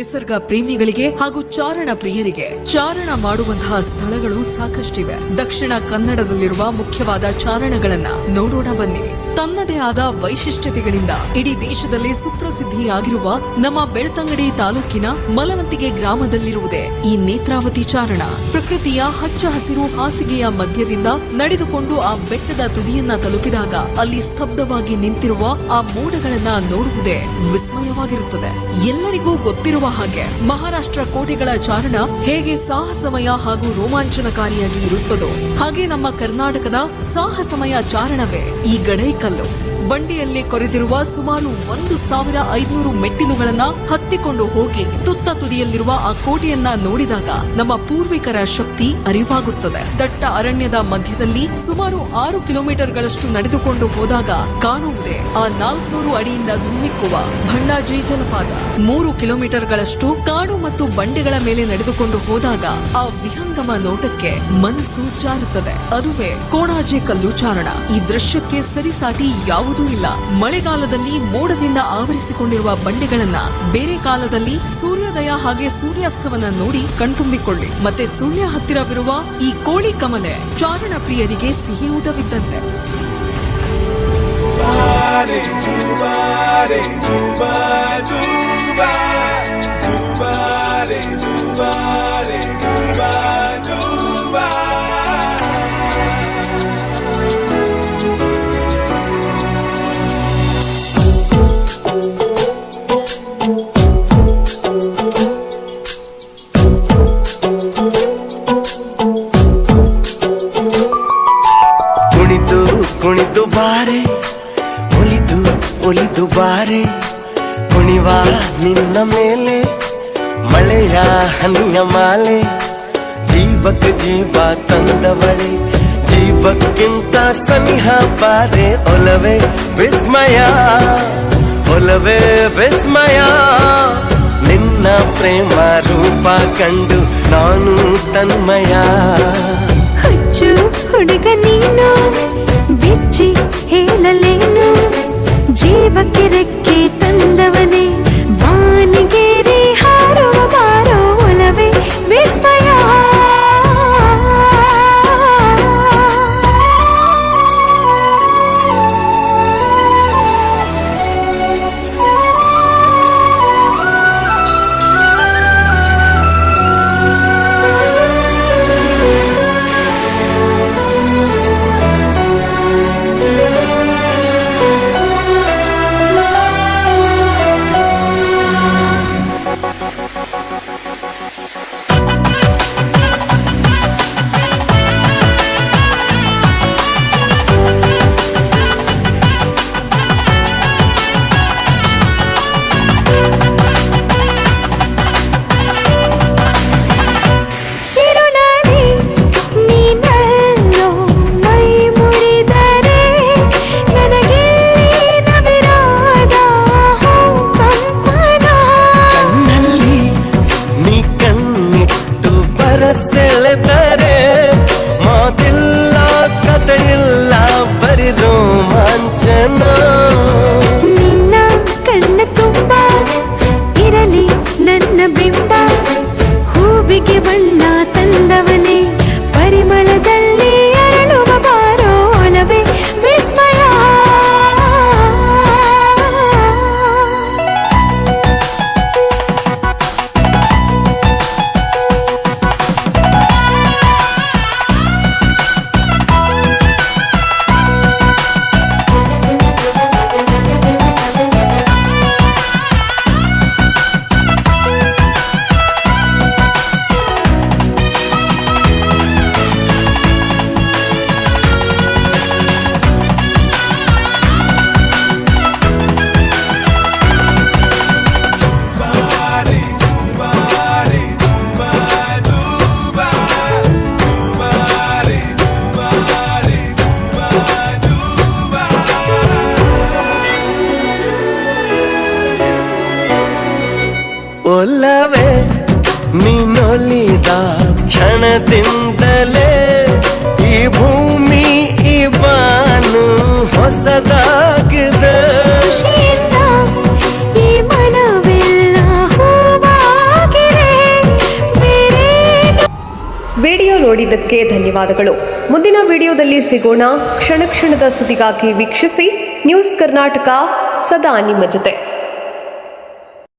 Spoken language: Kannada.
ನಿಸರ್ಗ ಪ್ರೇಮಿಗಳಿಗೆ ಹಾಗೂ ಚಾರಣ ಪ್ರಿಯರಿಗೆ ಚಾರಣ ಮಾಡುವಂತಹ ಸ್ಥಳಗಳು ಸಾಕಷ್ಟಿವೆ. ದಕ್ಷಿಣ ಕನ್ನಡದಲ್ಲಿರುವ ಮುಖ್ಯವಾದ ಚಾರಣಗಳನ್ನ ನೋಡೋಣ ಬನ್ನಿ. ತನ್ನದೇ ಆದ ವೈಶಿಷ್ಟ್ಯತೆಗಳಿಂದ ಇಡೀ ದೇಶದಲ್ಲಿ ಸುಪ್ರಸಿದ್ಧಿಯಾಗಿರುವ ನಮ್ಮ ಬೆಳ್ತಂಗಡಿ ತಾಲೂಕಿನ ಮಲವಂತಿಗೆ ಗ್ರಾಮದಲ್ಲಿರುವುದೇ ಈ ನೇತ್ರಾವತಿ ಚಾರಣ. ಪ್ರಕೃತಿಯ ಹಚ್ಚ ಹಸಿರು ಹಾಸಿಗೆಯ ಮಧ್ಯದಿಂದ ನಡೆದುಕೊಂಡು ಆ ಬೆಟ್ಟದ ತುದಿಯನ್ನ ತಲುಪಿದಾಗ ಅಲ್ಲಿ ಸ್ತಬ್ಧವಾಗಿ ನಿಂತಿರುವ ಆ ಮೋಡಗಳನ್ನ ನೋಡುವುದೇ ವಿಸ್ಮಯವಾಗಿರುತ್ತದೆ. ಎಲ್ಲರಿಗೂ ಗೊತ್ತಿರುವ ಹಾಗೆ ಮಹಾರಾಷ್ಟ್ರ ಕೋಟೆಗಳ ಚಾರಣ ಹೇಗೆ ಸಾಹಸಮಯ ಹಾಗೂ ರೋಮಾಂಚನಕಾರಿಯಾಗಿ ಇರುತ್ತದೋ ಹಾಗೆ ನಮ್ಮ ಕರ್ನಾಟಕದ ಸಾಹಸಮಯ ಚಾರಣವೇ ಈ ಗಡೈಕಲ್ಲು ಬಂಡಿಯಲ್ಲಿ ಕೊರೆದಿರುವ ಸುಮಾರು ಒಂದು ಸಾವಿರ ಐದುನೂರು ಮೆಟ್ಟಿಲುಗಳನ್ನ ಹತ್ತಿಕೊಂಡು ಹೋಗಿ ತುತ್ತ ತುದಿಯಲ್ಲಿರುವ ಆ ಕೋಟೆಯನ್ನ ನೋಡಿದಾಗ ನಮ್ಮ ಪೂರ್ವಿಕರ ಶಕ್ತಿ ಅರಿವಾಗುತ್ತದೆ. ದಟ್ಟ ಅರಣ್ಯದ ಮಧ್ಯದಲ್ಲಿ ಸುಮಾರು ಆರು ಕಿಲೋಮೀಟರ್ಗಳಷ್ಟು ನಡೆದುಕೊಂಡು ಹೋದಾಗ ಕಾಣುವುದೇ ಆ ನಾಲ್ಕುನೂರು ಅಡಿಯಿಂದ ಧುಮ್ಮಿಕ್ಕುವ ಭಂಡಾಜಿ ಜಲಪಾತ. ಮೂರು ಕಿಲೋಮೀಟರ್ಗಳಷ್ಟು ಕಾಡು ಮತ್ತು ಬಂಡೆಗಳ ಮೇಲೆ ನಡೆದುಕೊಂಡು ಹೋದಾಗ ಆ ವಿಹಂಗಮ ನೋಟಕ್ಕೆ ಮನಸ್ಸು ಚಾರುತ್ತದೆ ಅದುವೇ ಕೋಣಾಜೆ ಕಲ್ಲು ಚಾರಣ ಈ ದೃಶ್ಯಕ್ಕೆ ಸರಿಸಾಟಿ ಯಾವುದೂ? ಇಲ್ಲ. ಮಳೆಗಾಲದಲ್ಲಿ ಮೋಡದಿಂದ ಆವರಿಸಿಕೊಂಡಿರುವ ಬಂಡೆಗಳನ್ನ ಬೇರೆ ಕಾಲದಲ್ಲಿ ಸೂರ್ಯೋದಯ ಹಾಗೆ ಸೂರ್ಯಾಸ್ತವನ್ನ ನೋಡಿ ಕಣ್ತುಂಬಿಕೊಳ್ಳಿ. ಮತ್ತೆ ಸುಳ್ಯ ಹತ್ತಿರವಿರುವ ಈ ಕೋಳಿ ಕಮಲೆ ಚಾರಣ ಪ್ರಿಯರಿಗೆ ಸಿಹಿ ಊಟವಿದ್ದಂತೆ. Jubare, jubare, juba, ಕುಣಿದು ಬಾರೆ, ಒಲಿದು ಒಲಿದು ಬಾರೆ. ಕುಣಿವ ನಿನ್ನ ಮೇಲೆ, ಮಳೆಯ ಹನಿಯ ಮಾಲೆ. ಜೀವಕ್ಕೆ ಜೀವ ತಂದವಳೆ, ಜೀವಕ್ಕಿಂತ ಸನಿಹ ಬಾರೆ. ಒಲವೆ ವಿಸ್ಮಯ, ಒಲವೇ ವಿಸ್ಮಯ. ನಿನ್ನ ಪ್ರೇಮ ರೂಪ ಕಂಡು ನಾನು ತನ್ಮಯ. ಹುಡುಗ ನೀನು ಬಿಚ್ಚಿ ಹೇಳಲೇನು ಜೀವಕ್ಕೆ ರೆಕ್ಕೆ ಬರಸೆಳೆದರೆ ಮಾತಿಲ್ಲ ಕಥೆಯಿಲ್ಲ ಬರಿ ರೋಮಾಂಚನ ಒಲ್ಲವೆ ನೀನೊಲಿದ ಕ್ಷಣದಿಂದಲೇ ಈ ಭೂಮಿ ಈ ಬಾನು ಹೊಸದಾಗಿದೆ. ವಿಡಿಯೋ ನೋಡಿದ್ದಕ್ಕೆ ಧನ್ಯವಾದಗಳು. ಮುಂದಿನ ವಿಡಿಯೋದಲ್ಲಿ ಸಿಗೋಣ. ಕ್ಷಣ ಕ್ಷಣದ ಸುದ್ದಿಗಾಗಿ ವೀಕ್ಷಿಸಿ. ನ್ಯೂಸ್ ಕರ್ನಾಟಕ ಸದಾ ನಿಮ್ಮ ಜೊತೆ.